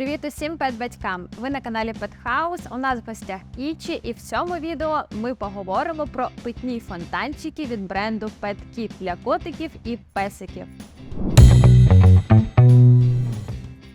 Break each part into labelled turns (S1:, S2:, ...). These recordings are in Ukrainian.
S1: Привіт усім пет-батькам! Ви на каналі House. У нас в гостях Ічі, і в цьому відео ми поговоримо про питні фонтанчики від бренду PetKit для котиків і песиків.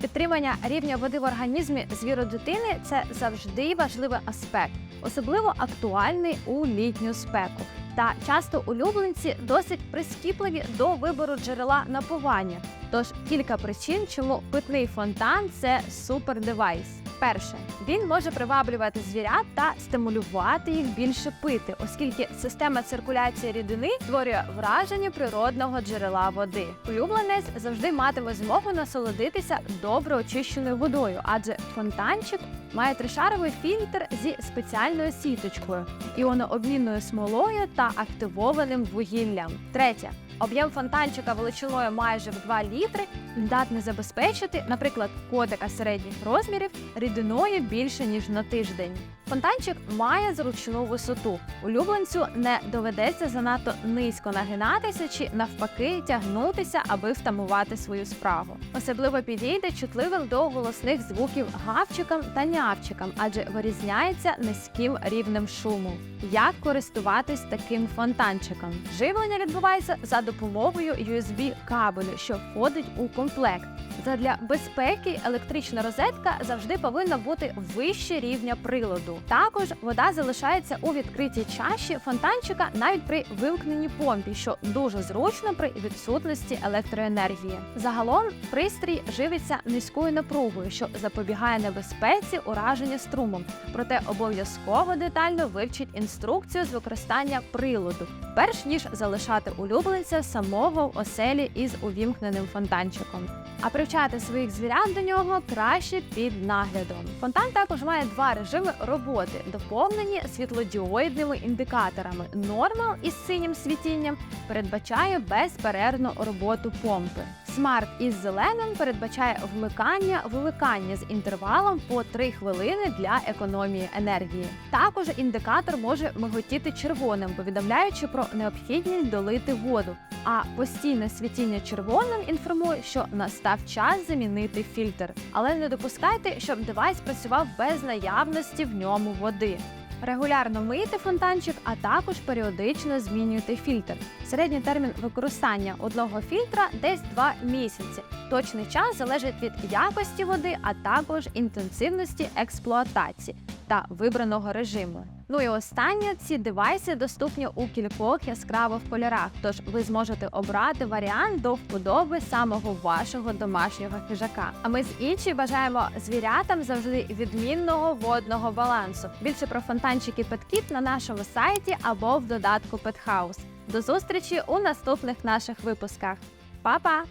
S1: Підтримання рівня води в організмі звіру дитини це завжди важливий аспект, особливо актуальний у літню спеку. Та часто улюбленці досить прискіпливі до вибору джерела напування. Тож кілька причин, чому питний фонтан це супер девайс. Перше, він може приваблювати звірят та стимулювати їх більше пити, оскільки система циркуляції рідини створює враження природного джерела води. Улюбленець завжди матиме змогу насолодитися добре очищеною водою, адже фонтанчик має тришаровий фільтр зі спеціальною сіточкою, іонообмінною смолою та активованим вугіллям. Третє. Об'єм фонтанчика величиною майже в 2 літри здатний забезпечити, наприклад, котика середніх розмірів рідиною більше ніж на тиждень. Фонтанчик має зручну висоту. Улюбленцю не доведеться занадто низько нагинатися чи навпаки тягнутися, аби втамувати свою справу. Особливо підійде чутливим до голосних звуків гавчикам та нявчикам, адже вирізняється низьким рівнем шуму. Як користуватись таким фонтанчиком? Живлення відбувається за допомогою USB кабелю, що входить у комплект. Задля безпеки електрична розетка завжди повинна бути вище рівня приладу. Також вода залишається у відкритій чаші фонтанчика навіть при вимкненні помпі, що дуже зручно при відсутності електроенергії. Загалом пристрій живиться низькою напругою, що запобігає небезпеці ураження струмом. Проте обов'язково детально вивчіть інструкцію з використання приладу, перш ніж залишати улюбленця самого в оселі із увімкненим фонтанчиком. А привчати своїх звірят до нього краще під наглядом. Фонтан також має два режими роботи, доповнені світлодіоїдними індикаторами. Нормал із синім світінням передбачає безперервну роботу помпи. Смарт із зеленим передбачає вмикання вимикання з інтервалом по 3 хвилини для економії енергії. Також індикатор може миготіти червоним, повідомляючи про необхідність долити воду. А постійне світіння червоним інформує, що настав час замінити фільтр. Але не допускайте, щоб девайс працював без наявності в ньому води. Регулярно мийте фонтанчик, а також періодично змінюйте фільтр. Середній термін використання одного фільтра десь 2 місяці. Точний час залежить від якості води, а також інтенсивності експлуатації та вибраного режиму. Ну і останнє ці девайси доступні у кількох яскравих кольорах, тож ви зможете обрати варіант до вподоби самого вашого домашнього хижака. А ми з Ічі бажаємо звірятам завжди відмінного водного балансу. Більше про фонтанчики Петкіт на нашому сайті або в додатку Петхаус. До зустрічі у наступних наших випусках. Па-па!